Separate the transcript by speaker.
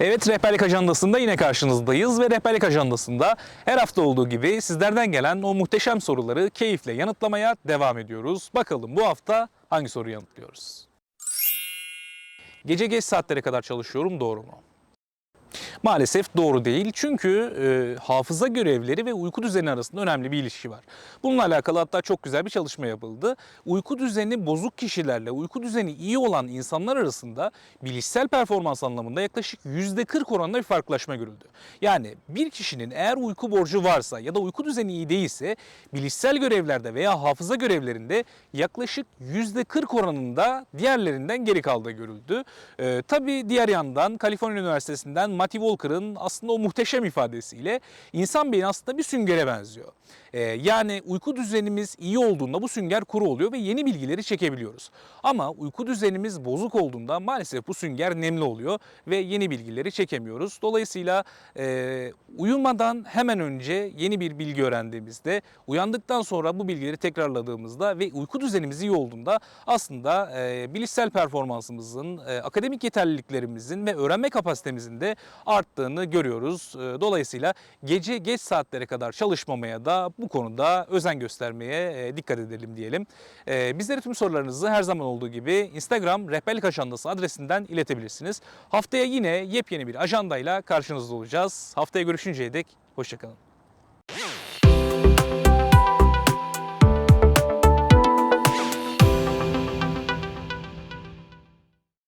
Speaker 1: Evet Rehberlik Ajandası'nda yine karşınızdayız ve Rehberlik Ajandası'nda her hafta olduğu gibi sizlerden gelen o muhteşem soruları keyifle yanıtlamaya devam ediyoruz. Bakalım bu hafta hangi soruyu yanıtlıyoruz? Gece geç saatlere kadar çalışıyorum doğru mu? Maalesef doğru değil çünkü e, hafıza görevleri ve uyku düzeni arasında önemli bir ilişki var. Bununla alakalı hatta çok güzel bir çalışma yapıldı. Uyku düzeni bozuk kişilerle uyku düzeni iyi olan insanlar arasında bilişsel performans anlamında yaklaşık %40 oranında bir farklılaşma görüldü. Yani bir kişinin eğer uyku borcu varsa ya da uyku düzeni iyi değilse bilişsel görevlerde veya hafıza görevlerinde yaklaşık %40 oranında diğerlerinden geri kaldığı görüldü. Ee, tabii diğer yandan Kaliforniya Üniversitesi'nden Matty Walker'ın aslında o muhteşem ifadesiyle insan beyni aslında bir süngere benziyor. Ee, yani uyku düzenimiz iyi olduğunda bu sünger kuru oluyor ve yeni bilgileri çekebiliyoruz. Ama uyku düzenimiz bozuk olduğunda maalesef bu sünger nemli oluyor ve yeni bilgileri çekemiyoruz. Dolayısıyla e, uyumadan hemen önce yeni bir bilgi öğrendiğimizde, uyandıktan sonra bu bilgileri tekrarladığımızda ve uyku düzenimiz iyi olduğunda aslında e, bilişsel performansımızın, e, akademik yeterliliklerimizin ve öğrenme kapasitemizin de arttığını görüyoruz. E, dolayısıyla gece geç saatlere kadar çalışmamaya da bu konuda özen göstermeye e, dikkat edelim diyelim. E, bizlere tüm sorularınızı her zaman olduğu gibi Instagram rehberlik ajandası adresinden iletebilirsiniz. Haftaya yine yepyeni bir ajandayla karşınızda olacağız. Haftaya görüşünceye dek hoşçakalın.